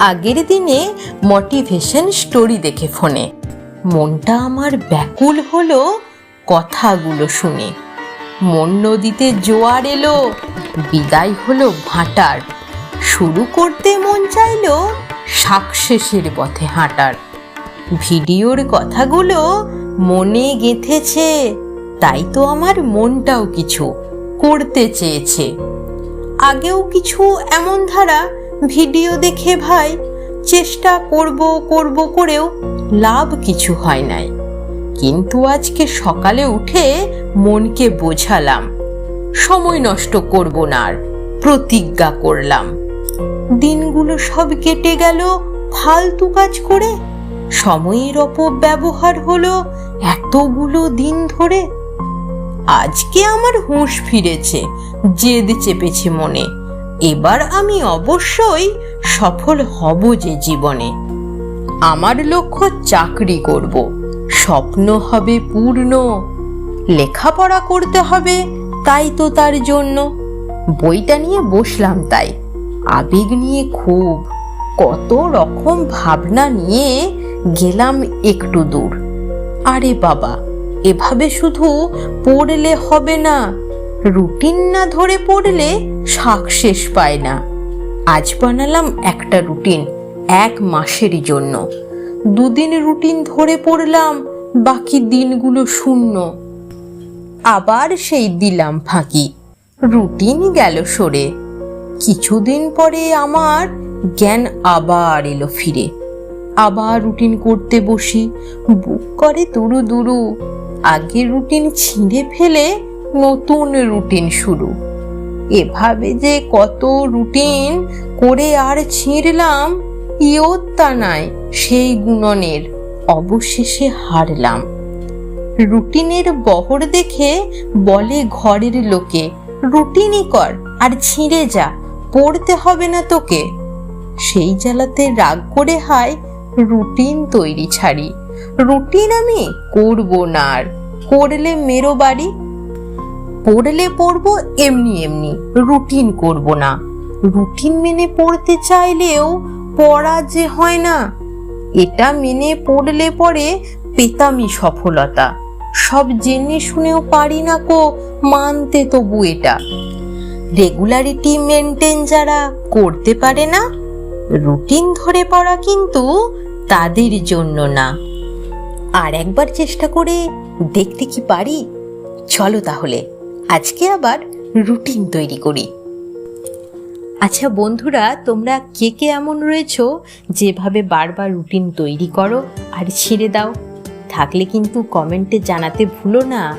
আগের দিনে motivation story দেখে ফোনে। মনটা আমার ব্যাকুল হলো কথাগুলো শুনে। মন নদীতে জোয়ার এলো, বিদায় হলো ভাটার। শুরু করতে মন চাইলো সাকসেসের পথে হাঁটার। ভিডিওর কথাগুলো মনে গেঁথেছে, তাই তো আমার মনটাও কিছু করতে চেয়েছে। আগেও কিছু এমন ধারা ভিডিও দেখে ভাই, চেষ্টা করব করব করেও লাভ কিছু হয় নাই। কিন্তু আজকে সকালে উঠে মনকে বোঝালাম, সময় নষ্ট করব না আর, প্রতিজ্ঞা করলাম। দিনগুলো সব কেটে গেল, ফালতু কাজ করে, সময়ের অপব্যবহার হলো এতগুলো দিন ধরে। আজকে আমার হুঁশ ফিরেছে, জেদ চেপেছে মনে। এবার আমি অবশ্যই সফল হব যে জীবনে। আমার লক্ষ্য চাকরি করব, স্বপ্ন হবে পূর্ণ, লেখাপড়া করতে হবে তাই তো তার জন্য। বইটা নিয়ে বসলাম তাই, আবেগ নিয়ে খুব, কত রকম ভাবনা নিয়ে গেলাম একটু দূর। আরে বাবা, এভাবে শুধু পড়লে হবে না রুটিন না ধরে পড়লে সাকসেস পায় না। আজ বানালাম একটা রুটিন এক মাসের জন্য। দুদিন রুটিন ধরে পড়লাম, বাকি দিনগুলো শূন্য। আবার সেই দিলাম ফাঁকি। রুটিন গেল সরে। কিছুদিন পরে আমার জ্ঞান আবার এলো ফিরে। আবার রুটিন করতে বসি, বুক করে দুরু দুরু। আগের রুটিন ছিঁড়ে ফেলে নতুন রুটিন শুরু। এভাবে যে কত রুটিন করে আর ছিঁড়লাম ইয়ত্তা নাই সেই গুণনের অবশেষে হারলাম। রুটিনের বহর দেখে বলে ঘরের লোকে, রুটিনই কর, আর ছিঁড়ে যা, পড়তে হবে না তোকে। সেই জ্বালাতে রাগ করে হায়, রুটিন তৈরি ছাড়ি। রুটিন আমি করব না আর, করলে মেরো বাড়ি পড়লে পড়ব, এমনি এমনি। রুটিন করব না। রুটিন মেনে পড়তে চাইলেও পড়া যে হয় না, এটা মেনে পড়লে পরে পেতামি সফলতা। সব জেনে শুনেও পারি না কো, মানতে তবু এটা। রেগুলারিটি মেনটেন যারা করতে পারে না, রুটিন ধরে পড়া কিন্তু তাদের জন্য না। আর একবার চেষ্টা করে দেখতে কি পারি? চলো তাহলে। আজকে আবার রুটিন তৈরি করি। আচ্ছা বন্ধুরা, তোমরা কে কে এমন রয়েছো যেভাবে বারবার রুটিন তৈরি করো আর ছেড়ে দাও? থাকলে কিন্তু কমেন্টে জানাতে ভুলো না।